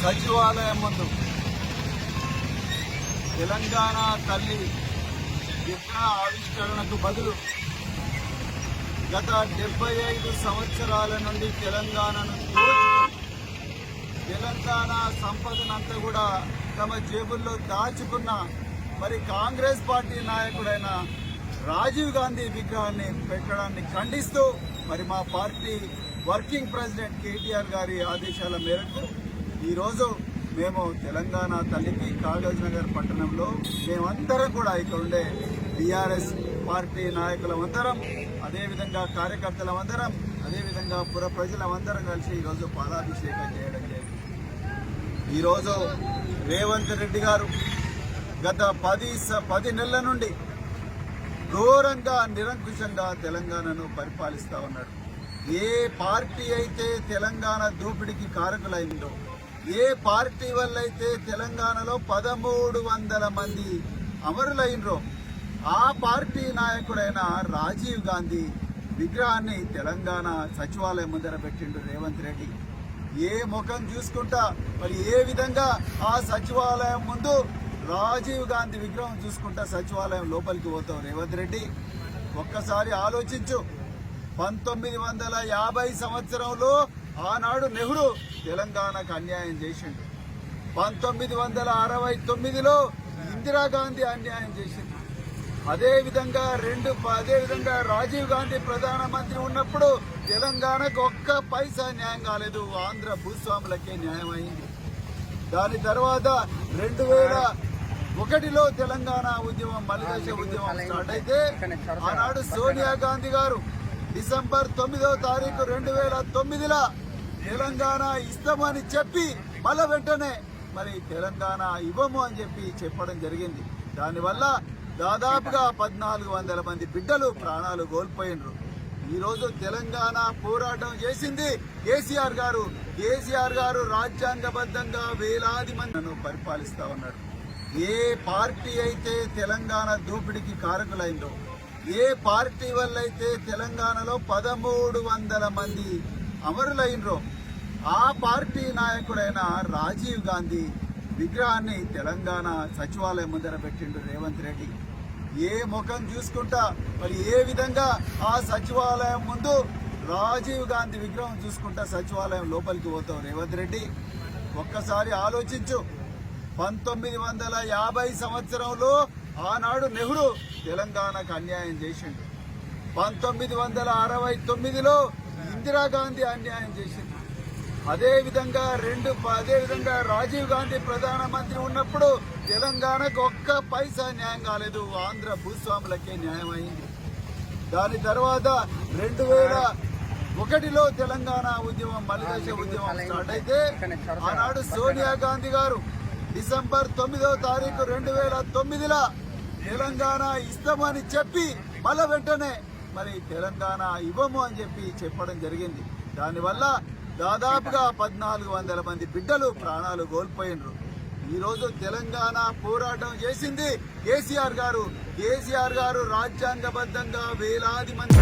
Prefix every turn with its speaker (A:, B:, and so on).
A: సచివాలయం ముందు తెలంగాణ తల్లి విగ్రహ ఆవిష్కరణకు బదులు గత డెబ్బై ఐదు సంవత్సరాల నుండి తెలంగాణను తెలంగాణ సంపదనంతా కూడా తమ జేబుల్లో దాచుకున్న మరి కాంగ్రెస్ పార్టీ నాయకుడైన రాజీవ్ గాంధీ విగ్రహాన్ని పెట్టడాన్ని ఖండిస్తూ మరి మా పార్టీ వర్కింగ్ ప్రెసిడెంట్ కేటీఆర్ గారి ఆదేశాల మేరకు ఈరోజు మేము తెలంగాణ తల్లికి కాగజ్ నగర్ పట్టణంలో మేమందరం కూడా ఇక్కడ ఉండే బీఆర్ఎస్ పార్టీ నాయకులమందరం అదేవిధంగా కార్యకర్తలమందరం అదేవిధంగా పుర ప్రజలమందరం కలిసి ఈరోజు పాలాభిషేకం చేయడం జరిగింది. ఈరోజు రేవంత్ రెడ్డి గారు గత పది స- పది నెలల నుండి ఘోరంగా నిరంకుశంగా తెలంగాణను పరిపాలిస్తా ఉన్నాడు. ఏ పార్టీ అయితే తెలంగాణ దోపిడీకి కారకులైందో ఏ పార్టీ వల్ల అయితే తెలంగాణలో పదమూడు వందల మంది అమరులైనరో ఆ పార్టీ నాయకుడైన రాజీవ్ గాంధీ విగ్రహాన్ని తెలంగాణ సచివాలయం ముందర పెట్టిండు రేవంత్ రెడ్డి. ఏ ముఖం చూసుకుంటా మరి ఏ విధంగా ఆ సచివాలయం ముందు రాజీవ్ గాంధీ విగ్రహం చూసుకుంటా సచివాలయం లోపలికి పోతాం రేవంత్ రెడ్డి? ఒక్కసారి ఆలోచించు. పంతొమ్మిది వందల యాభై సంవత్సరంలో ఆనాడు నెహ్రూ తెలంగాణకు అన్యాయం చేసిండు. పంతొమ్మిది వందల అరవై తొమ్మిదిలో ఇందిరాగాంధీ అన్యాయం చేసింది అదే విధంగా రెండు అదే విధంగా రాజీవ్ గాంధీ ప్రధానమంత్రి ఉన్నప్పుడు తెలంగాణకు ఒక్క పైసా న్యాయం కాలేదు. ఆంధ్ర భూస్వాములకే న్యాయం అయింది. దాని తర్వాత రెండు వేల ఒకటిలో తెలంగాణ ఉద్యమం మలిదశ ఉద్యమం స్టార్ట్ అయితే ఆనాడు సోనియా గాంధీ గారు డిసెంబర్ తొమ్మిదవ తారీఖు రెండు వేల తొమ్మిదిలో తెలంగాణ ఇస్తామని చెప్పి మళ్ళీ వెంటనే మరి తెలంగాణ ఇవ్వము అని చెప్పి చెప్పడం జరిగింది. దానివల్ల దాదాపుగా పద్నాలుగు వందల మంది బిడ్డలు ప్రాణాలు కోల్పోయినరు. ఈరోజు తెలంగాణ పోరాటం చేసింది కేసీఆర్ గారు. కేసీఆర్ గారు రాజ్యాంగబద్ధంగా వేలాది మందిను పరిపాలిస్తా ఉన్నాడు. ఏ పార్టీ అయితే తెలంగాణ దూపిడికి కారకులైందో ఏ పార్టీ వల్ల అయితే తెలంగాణలో పదమూడు వందల మంది అమరులైనరో ఆ పార్టీ నాయకుడైన రాజీవ్ గాంధీ విగ్రహాన్ని తెలంగాణ సచివాలయం ముందర పెట్టిండు రేవంత్ రెడ్డి. ఏ ముఖం చూసుకుంటా మరి ఏ విధంగా ఆ సచివాలయం ముందు రాజీవ్ గాంధీ విగ్రహం చూసుకుంటా సచివాలయం లోపలికి పోతావు రేవంత్ రెడ్డి? ఒక్కసారి ఆలోచించు. పంతొమ్మిది వందల యాభై సంవత్సరంలో ఆనాడు నెహ్రూ తెలంగాణకు అన్యాయం చేసిండు. పంతొమ్మిది వందల అరవై తొమ్మిదిలో ఇందిరాగాంధీ అన్యాయం చేసింది అదే విధంగా రెండు అదే విధంగా రాజీవ్ గాంధీ ప్రధానమంత్రి ఉన్నప్పుడు తెలంగాణకు ఒక్క పైసా న్యాయం కాలేదు. ఆంధ్ర భూస్వాములకే న్యాయం అయింది. దాని తర్వాత రెండు వేల ఒకటిలో తెలంగాణ ఉద్యమం మలిదశ ఉద్యమం స్టార్ట్ అయితే ఆనాడు సోనియా గాంధీ గారు డిసెంబర్ తొమ్మిదవ తారీఖు రెండు వేల తొమ్మిదిలో తెలంగాణ ఇస్తామని చెప్పి మళ్ళా వెంటనే మరి తెలంగాణ ఇవ్వము అని చెప్పి చెప్పడం జరిగింది. దానివల్ల దాదాపుగా పద్నాలుగు వందల మంది బిడ్డలు ప్రాణాలు కోల్పోయినరు. ఈరోజు తెలంగాణ పోరాటం చేసింది కేసీఆర్ గారు. కేసీఆర్ గారు రాజ్యాంగబద్ధంగా వేలాది మంది